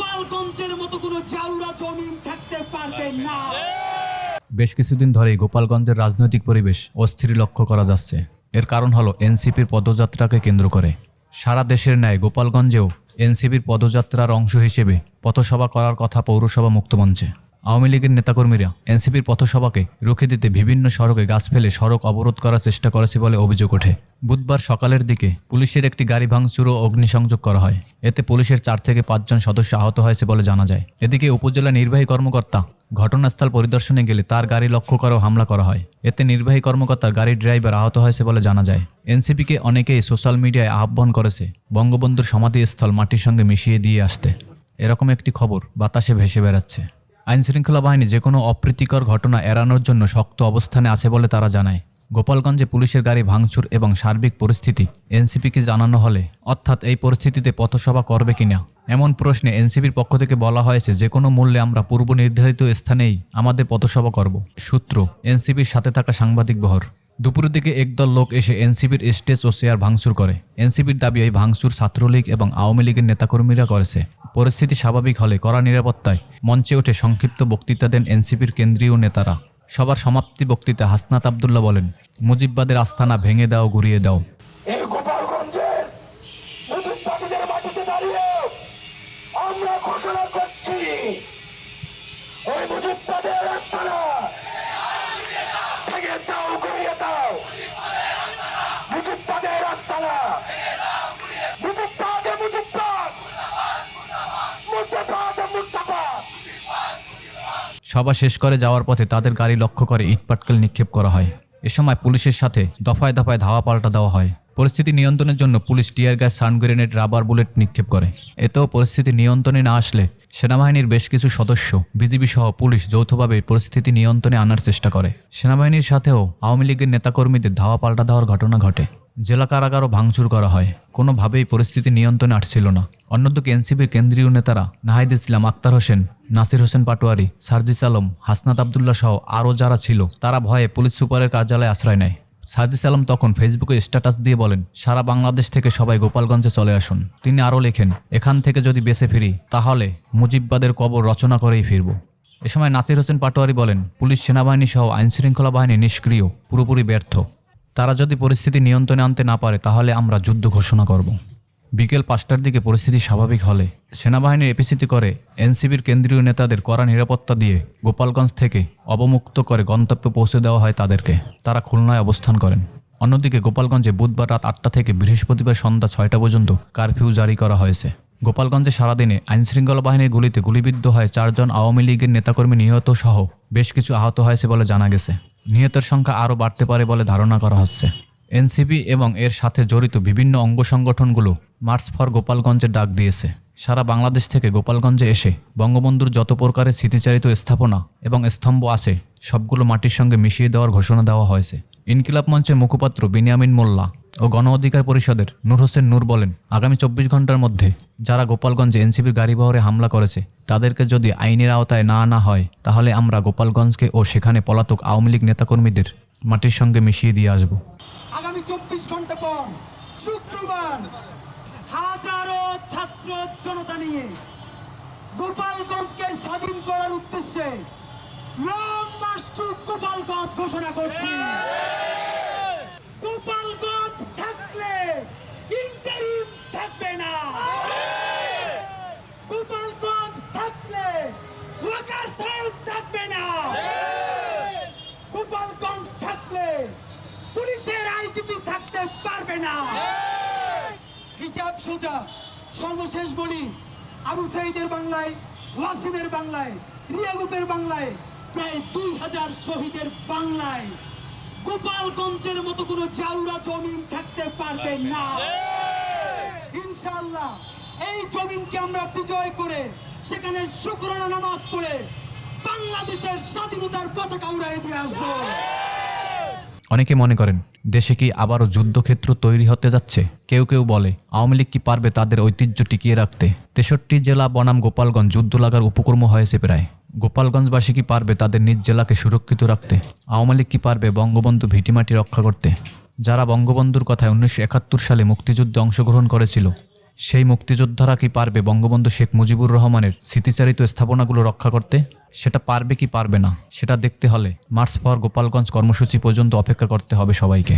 গোপালগঞ্জের মতো কোনো জাউরা জমিন থাকতে পারবে না। বেশ কিছুদিন ধরেই গোপালগঞ্জের রাজনৈতিক পরিবেশ অস্থির লক্ষ্য করা যাচ্ছে। এর কারণ হলো এনসিপির পদযাত্রাকে কেন্দ্র করে। সারা দেশের ন্যায় গোপালগঞ্জেও এনসিপির পদযাত্রার অংশ হিসেবে পথসভা করার কথা পৌরসভা মুক্তমঞ্চে। আওয়ামী লীগের নেতাকর্মীরা এনসিপির পথসভাকে রুখে দিতে বিভিন্ন সড়কে গাছ ফেলে সড়ক অবরোধ করার চেষ্টা করেছে বলে অভিযোগ ওঠে। বুধবার সকালের দিকে পুলিশের একটি গাড়ি ভাঙচুর ও অগ্নিসংযোগ করা হয়। এতে পুলিশের চার থেকে পাঁচজন সদস্য আহত হয়েছে বলে জানা যায়। এদিকে উপজেলা নির্বাহী কর্মকর্তা ঘটনাস্থল পরিদর্শনে গেলে তার গাড়ি লক্ষ্য করেও হামলা করা হয়। এতে নির্বাহী কর্মকর্তার গাড়ির ড্রাইভার আহত হয়েছে বলে জানা যায়। এনসিপিকে অনেকেই সোশ্যাল মিডিয়ায় আহ্বান করেছে বঙ্গবন্ধুর সমাধিস্থল মাটির সঙ্গে মিশিয়ে দিয়ে আসতে। এরকম একটি খবর বাতাসে ভেসে বেড়াচ্ছে। আইনশৃঙ্খলা বাহিনী যে কোনো অপ্রীতিকর ঘটনা এড়ানোর জন্য শক্ত অবস্থানে আছে বলে তারা জানায়। গোপালগঞ্জে পুলিশের গাড়ি ভাঙচুর এবং সার্বিক পরিস্থিতি এনসিপিকে জানানো হলে, অর্থাৎ এই পরিস্থিতিতে পথসভা করবে কিনা? এমন প্রশ্নে এনসিপির পক্ষ থেকে বলা হয়েছে যে কোনো মূল্যে আমরা পূর্ব নির্ধারিত স্থানেই আমাদের পথসভা করব। সূত্র, এনসিপির সাথে থাকা সাংবাদিক বহর। দুপুরের দিকে একদল লোক এসে এনসিপির স্টেজ ও চেয়ার ভাঙচুর করে। এনসিপির দাবি এই ভাঙচুর ছাত্রলীগ এবং আওয়ামী লীগের নেতাকর্মীরা করেছে। পরিস্থিতি স্বাভাবিক হলে কড়া নিরাপত্তায় মঞ্চে উঠে সংক্ষিপ্ত বক্তৃতা দেন এনসিপির কেন্দ্রীয় নেতারা। সবার সমাপ্তি বক্তৃতা হাসনাত আবদুল্লাহ বলেন, মুজিববাদের আস্থানা ভেঙে দাও ঘুরিয়ে দাও। আমরা ঘোষণা করছি সভা শেষ করে যাওয়ার পথে তাদের গাড়ি লক্ষ্য করে ইটপাটকেল নিক্ষেপ করা হয়। এ সময় পুলিশের সাথে দফায় দফায় ধাওয়া পাল্টা দেওয়া হয়। পরিস্থিতি নিয়ন্ত্রণের জন্য police tear gas sound grenade, rubber, bullet নিক্ষেপ করে। এতেও পরিস্থিতি নিয়ন্ত্রণে না আসলে সেনাবাহিনীর বেশ কিছু সদস্য, বিজিবি সহ পুলিশ যৌথভাবে পরিস্থিতি নিয়ন্ত্রণে আনার চেষ্টা করে। সেনাবাহিনীর সাথেও আওয়ামী লীগের নেতাকর্মীদের ধাওয়া পাল্টা দেওয়ার ঘটনা ঘটে। জেলা কারাগারও ভাঙচুর করা হয়। কোনোভাবেই পরিস্থিতি নিয়ন্ত্রণে আসছিল না। অন্যদিকে এনসিপির কেন্দ্রীয় নেতারা নাহিদ ইসলাম, আক্তার হোসেন, নাসির হোসেন পাটোয়ারি, সার্জিস আলম, হাসনাত আবদুল্লাহ সহ আরও যারা ছিল, তারা ভয়ে পুলিশ সুপারের কার্যালয়ে আশ্রয় নেয়। সার্জিস আলম তখন ফেসবুকে স্ট্যাটাস দিয়ে বলেন, সারা বাংলাদেশ থেকে সবাই গোপালগঞ্জে চলে আসুন। তিনি আরও লেখেন, এখান থেকে যদি বেঁচে ফিরি, তাহলে মুজিববাদের কবর রচনা করেই ফিরব। এ সময় নাসির হোসেন পাটোয়ারি বলেন, পুলিশ, সেনাবাহিনী সহ আইনশৃঙ্খলা বাহিনী নিষ্ক্রিয়, পুরোপুরি ব্যর্থ। তারা যদি পরিস্থিতি নিয়ন্ত্রণে আনতে না পারে, তাহলে আমরা যুদ্ধ ঘোষণা করব। বিকেল পাঁচটার দিকে পরিস্থিতি স্বাভাবিক হলে সেনাবাহিনীর এপিসিতে করে এনসিবির কেন্দ্রীয় নেতাদের কড়া নিরাপত্তা দিয়ে গোপালগঞ্জ থেকে অবমুক্ত করে গন্তব্যে পৌঁছে দেওয়া হয় তাদেরকে। তারা খুলনায় অবস্থান করেন। অন্যদিকে গোপালগঞ্জে বুধবার রাত আটটা থেকে বৃহস্পতিবার সন্ধ্যা ছয়টা পর্যন্ত কারফিউ জারি করা হয়েছে। গোপালগঞ্জে সারাদিনে আইনশৃঙ্খলা বাহিনীর গুলিতে গুলিবিদ্ধ হয় চারজন আওয়ামী লীগের নেতাকর্মী নিহত সহ বেশ কিছু আহত হয়েছে বলে জানা গেছে। নিহতের সংখ্যা আরও বাড়তে পারে বলে ধারণা করা হচ্ছে। এনসিপি এবং এর সাথে জড়িত বিভিন্ন অঙ্গ সংগঠনগুলো মার্চ ফর গোপালগঞ্জের ডাক দিয়েছে। সারা বাংলাদেশ থেকে গোপালগঞ্জে এসে বঙ্গবন্ধুর যত প্রকারের স্মৃতিচারিত স্থাপনা এবং স্তম্ভ আছে, সবগুলো মাটির সঙ্গে মিশিয়ে দেওয়ার ঘোষণা দেওয়া হয়েছে। ইনকিলাব মঞ্চের মুখপাত্র বিনিয়ামিন মোল্লা ও গণ অধিকার পরিষদের নূর হোসেন নূর বলেন, আগামী চব্বিশ ঘণ্টার মধ্যে যারা গোপালগঞ্জে এনসিপির গাড়িবহরে হামলা করেছে, তাদেরকে যদি আইনের আওতায় না আনা হয়, তাহলে আমরা গোপালগঞ্জকে ও সেখানে পলাতক আওয়ামী লীগ নেতাকর্মীদের মাটির সঙ্গে মিশিয়ে দিয়ে আসব। চব্বিশ ঘণ্টা পর শুক্রবার হাজারো ছাত্র জনতা নিয়ে গোপালগঞ্জকে স্বাধীন করার উদ্দেশ্যে লং মার্চ টু গোপালগঞ্জ ঘোষণা করছি। পারবে না। হিসাব সোজা। সর্বশেষ বলি, আবু সাইদের বাংলায়, ওয়াসিমের বাংলায় রিয়াগুপের বাংলায়, প্রায় দুই হাজার শহীদের বাংলায়। গোপালগঞ্জের মতো কোনো জাউরা জমিন থাকতে পারবে না। ইনশাআল্লাহ, এই জমিনকে আমরা বিজয় করে সেখানে শুক্রানা নামাজ পড়ে বাংলাদেশের স্বাধীনতার পতাকা উড়াই দিয়ে আসব। অনেকে মনে করেন, দেশে কি আবারও যুদ্ধক্ষেত্র তৈরি হতে যাচ্ছে? কেউ কেউ বলে, আওয়ামী লীগ কি পারবে তাদের ঐতিহ্য টিকিয়ে রাখতে? তেষট্টি জেলা বনাম গোপালগঞ্জ যুদ্ধ লাগার উপক্রম হয়েছে প্রায়। গোপালগঞ্জবাসী কি পারবে তাদের নিজ জেলাকে সুরক্ষিত রাখতে? আওয়ামী লীগ কি পারবে বঙ্গবন্ধু ভিটিমাটি রক্ষা করতে? যারা বঙ্গবন্ধুর কথায় উনিশশো একাত্তর সালে মুক্তিযুদ্ধে অংশগ্রহণ করেছিল সেই মুক্তিযোদ্ধারা কি পারবে বঙ্গবন্ধু শেখ মুজিবুর রহমানের স্মৃতিচারিত স্থাপনাগুলো রক্ষা করতে? সেটা পারবে কি পারবে না? সেটা দেখতে হলে মার্চ ফর গোপালগঞ্জ কর্মসূচি পর্যন্ত অপেক্ষা করতে হবে সবাইকে।